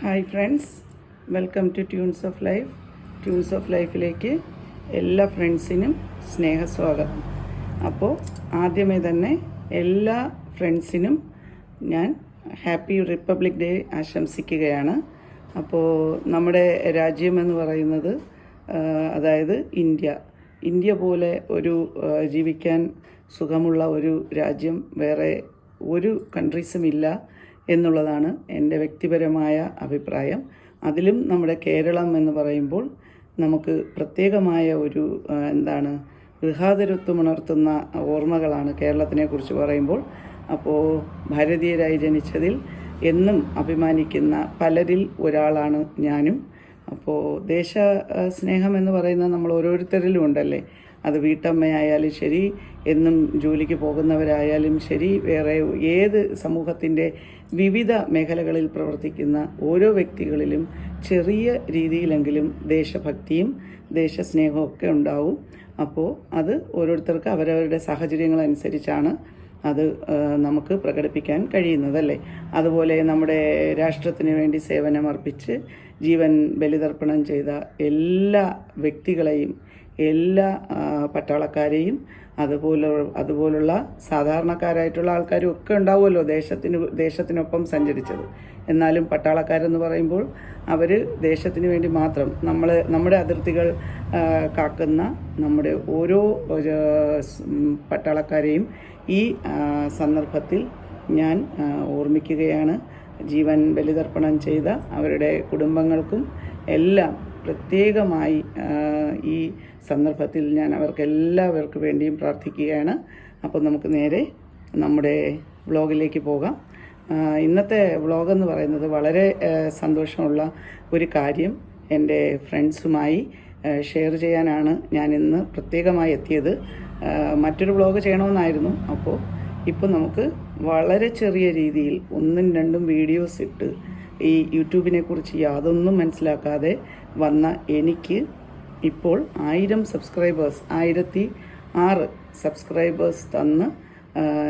Hi friends welcome to tunes of life. Tunes of ലൈഫിലേക്ക് എല്ലാ ഫ്രണ്ട്സിനും സ്നേഹസ്വാഗതം. അപ്പോൾ ആദ്യമേ തന്നെ എല്ലാ ഫ്രണ്ട്സിനും ഞാൻ ഹാപ്പി റിപ്പബ്ലിക് ഡേ ആശംസിക്കുകയാണ്. അപ്പോൾ നമ്മുടെ രാജ്യമെന്ന് പറയുന്നത് അതായത് ഇന്ത്യ. ഇന്ത്യ പോലെ ഒരു ജീവിക്കാൻ സുഖമുള്ള ഒരു രാജ്യം വേറെ ഒരു കൺട്രീസും ഇല്ല. എന്നുള്ളതാണ് എന്റെ വ്യക്തിപരമായ അഭിപ്രായം. അതിലും നമ്മുടെ കേരളം എന്ന് പറയുമ്പോൾ നമുക്ക് പ്രത്യേകമായ ഒരു എന്താണ് എന്താണ് ഗൃഹാതുരത്വമുണർത്തുന്ന ഓർമ്മകളാണ് കേരളത്തിനെ കുറിച്ച് പറയുമ്പോൾ. അപ്പോൾ ഭാരതീയരായി ജനിച്ചതിൽ എന്നും അഭിമാനിക്കുന്ന പലരിൽ ഒരാളാണ് ഞാനും. അപ്പോൾ ദേശസ്നേഹം സ്നേഹം എന്ന് പറയുന്നത് നമ്മൾ ഓരോരുത്തരിലും ഉണ്ടല്ലേ? അത് വീട്ടമ്മയായാലും ശരി എന്നും ജോലിക്ക് പോകുന്നവരായാലും ശരി വേറെ ഏത് സമൂഹത്തിന്റെ വിവിധ മേഖലകളിൽ പ്രവർത്തിക്കുന്ന ഓരോ വ്യക്തികളിലും ചെറിയ രീതിയിലെങ്കിലും ദേശഭക്തിയും ദേശസ്നേഹവും ഒക്കെ ഉണ്ടാവും. അപ്പോൾ അത് ഓരോരുത്തർക്ക് അവരവരുടെ സാഹചര്യങ്ങളനുസരിച്ചാണ് അത് നമുക്ക് പ്രകടിപ്പിക്കാൻ കഴിയുന്നതല്ലേ? അതുപോലെ നമ്മുടെ രാഷ്ട്രത്തിന് വേണ്ടി സേവനമർപ്പിച്ച് ജീവൻ ബലിതർപ്പണം ചെയ്ത എല്ലാ വ്യക്തികളെയും എല്ലാ പട്ടാളക്കാരെയും അതുപോലെ അതുപോലുള്ള സാധാരണക്കാരായിട്ടുള്ള ആൾക്കാരും ഒക്കെ ഉണ്ടാവുമല്ലോ ദേശത്തിന് ദേശത്തിനൊപ്പം സഞ്ചരിച്ചത്. എന്നാലും പട്ടാളക്കാരെന്ന് പറയുമ്പോൾ അവർ ദേശത്തിന് വേണ്ടി മാത്രം നമ്മൾ നമ്മുടെ അതിർത്തികൾ കാക്കുന്ന നമ്മുടെ ഓരോ പട്ടാളക്കാരെയും ഈ സന്ദർഭത്തിൽ ഞാൻ ഓർമ്മിക്കുകയാണ്. ജീവൻ ബലിതർപ്പണം ചെയ്ത അവരുടെ കുടുംബങ്ങൾക്കും എല്ലാം പ്രത്യേകമായി ഈ സന്ദർഭത്തിൽ ഞാൻ അവർക്ക് എല്ലാവർക്കും വേണ്ടിയും പ്രാർത്ഥിക്കുകയാണ്. അപ്പോൾ നമുക്ക് നേരെ നമ്മുടെ വ്ളോഗിലേക്ക് പോകാം. ഇന്നത്തെ വ്ളോഗ് എന്ന് പറയുന്നത് വളരെ സന്തോഷമുള്ള ഒരു കാര്യം എന്റെ ഫ്രണ്ട്സുമായി ഷെയർ ചെയ്യാനാണ് ഞാൻ ഇന്ന് പ്രത്യേകമായി എത്തിയത്. മറ്റൊരു വ്ളോഗ് ചെയ്യണമെന്നായിരുന്നു. അപ്പോൾ ഇപ്പോൾ നമുക്ക് വളരെ ചെറിയ രീതിയിൽ ഒന്നും രണ്ടും വീഡിയോസ് ഇട്ട് ഈ യൂട്യൂബിനെ കുറിച്ച് യാതൊന്നും മനസ്സിലാക്കാതെ വന്ന എനിക്ക് ഇപ്പോൾ ആയിരം സബ്സ്ക്രൈബേഴ്സ് ആയിരത്തി ആറ് സബ്സ്ക്രൈബേഴ്സ് തന്ന്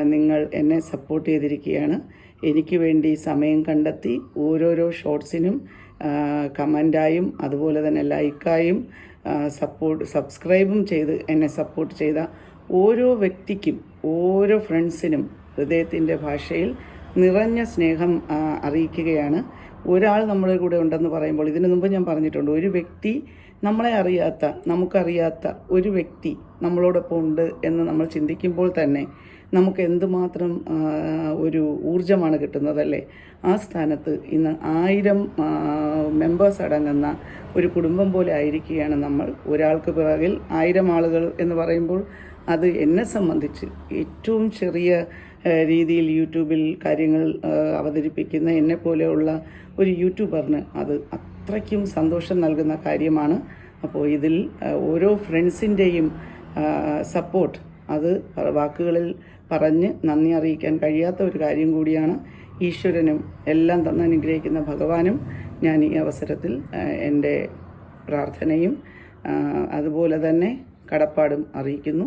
നിങ്ങൾ എന്നെ സപ്പോർട്ട് ചെയ്തിരിക്കുകയാണ്. എനിക്ക് വേണ്ടി സമയം കണ്ടെത്തി ഓരോരോ ഷോർട്സിനും കമന്റായും അതുപോലെ തന്നെ ലൈക്കായും സപ്പോർട്ട് സബ്സ്ക്രൈബും ചെയ്ത് എന്നെ സപ്പോർട്ട് ചെയ്ത ഓരോ വ്യക്തിക്കും ഓരോ ഫ്രണ്ട്സിനും ഹൃദയത്തിന്റെ ഭാഷയിൽ നിറഞ്ഞ സ്നേഹം അറിയിക്കുകയാണ്. ഒരാൾ നമ്മുടെ കൂടെ ഉണ്ടെന്ന് പറയുമ്പോൾ ഇതിനു മുമ്പ് ഞാൻ പറഞ്ഞിട്ടുണ്ട് ഒരു വ്യക്തി നമ്മളെ അറിയാത്ത നമുക്കറിയാത്ത ഒരു വ്യക്തി നമ്മളോടൊപ്പം ഉണ്ട് എന്ന് നമ്മൾ ചിന്തിക്കുമ്പോൾ തന്നെ നമുക്ക് എന്തുമാത്രം ഒരു ഊർജമാണ് കിട്ടുന്നതല്ലേ? ആ സ്ഥാനത്ത് ഇന്ന് ആയിരം മെമ്പേഴ്സ് അടങ്ങുന്ന ഒരു കുടുംബം പോലെ ആയിരിക്കുകയാണ് നമ്മൾ. ഒരാൾക്ക് പിറകിൽ ആയിരം ആളുകൾ എന്ന് പറയുമ്പോൾ അത് എന്നെ സംബന്ധിച്ച് ഏറ്റവും ചെറിയ രീതിയിൽ യൂട്യൂബിൽ കാര്യങ്ങൾ അവതരിപ്പിക്കുന്ന എന്നെ പോലെയുള്ള ഒരു യൂട്യൂബറിന് അത് അത്രയ്ക്കും സന്തോഷം നൽകുന്ന കാര്യമാണ്. അപ്പോൾ ഇതിൽ ഓരോ ഫ്രണ്ട്സിന്റെയും സപ്പോർട്ട് അത് വാക്കുകളിൽ പറഞ്ഞ് നന്ദി അറിയിക്കാൻ കഴിയാത്ത ഒരു കാര്യം കൂടിയാണ് ഈശ്വരനും എല്ലാം തന്ന് അനുഗ്രഹിക്കുന്ന ഭഗവാനും ഞാൻ ഈ അവസരത്തിൽ എന്റെ പ്രാർത്ഥനയും അതുപോലെ തന്നെ കടപ്പാടും അറിയിക്കുന്നു.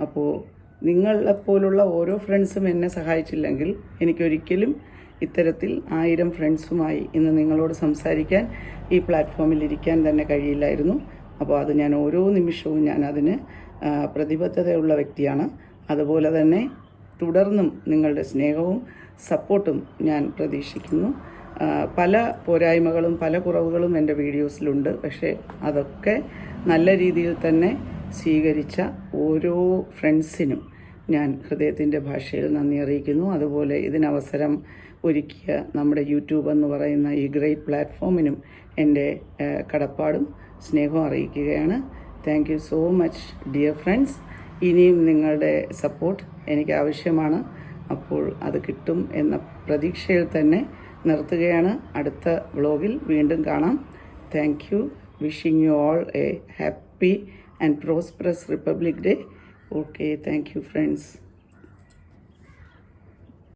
അപ്പോൾ നിങ്ങളെപ്പോലുള്ള ഓരോ ഫ്രണ്ട്സും എന്നെ സഹായിച്ചില്ലെങ്കിൽ എനിക്കൊരിക്കലും ഇത്തരത്തിൽ ആയിരം ഫ്രണ്ട്സുമായി ഇന്ന് നിങ്ങളോട് സംസാരിക്കാൻ ഈ പ്ലാറ്റ്ഫോമിൽ ഇരിക്കാൻ തന്നെ കഴിയില്ലായിരുന്നു. അപ്പോൾ അത് ഞാൻ ഓരോ നിമിഷവും ഞാൻ അതിന് പ്രതിബദ്ധതയുള്ള വ്യക്തിയാണ്. അതുപോലെ തന്നെ തുടർന്നും നിങ്ങളുടെ സ്നേഹവും സപ്പോർട്ടും ഞാൻ പ്രതീക്ഷിക്കുന്നു. പല പോരായ്മകളും പല കുറവുകളും എന്റെ വീഡിയോസിലുണ്ട്. പക്ഷേ അതൊക്കെ നല്ല രീതിയിൽ തന്നെ സ്വീകരിച്ച ഓരോ ഫ്രണ്ട്സിനും ഞാൻ ഹൃദയത്തിന്റെ ഭാഷയിൽ നന്ദി അറിയിക്കുന്നു. അതുപോലെ ഇതിനവസരം ഒരുക്കിയ നമ്മുടെ യൂട്യൂബ് എന്ന് പറയുന്ന ഈ ഗ്രേറ്റ് പ്ലാറ്റ്ഫോമിനും എന്റെ കടപ്പാടും സ്നേഹവും അറിയിക്കുകയാണ്. Thank you so much dear friends. ഇനിയും നിങ്ങളുടെ സപ്പോർട്ട് എനിക്ക് ആവശ്യമാണ്. അപ്പോൾ അത് കിട്ടും എന്ന പ്രതീക്ഷയിൽ തന്നെ നിർത്തുകയാണ്. അടുത്ത വ്ളോഗിൽ വീണ്ടും കാണാം. Thank you. Wishing you all a happy and prosperous Republic Day. Okay, thank you, friends.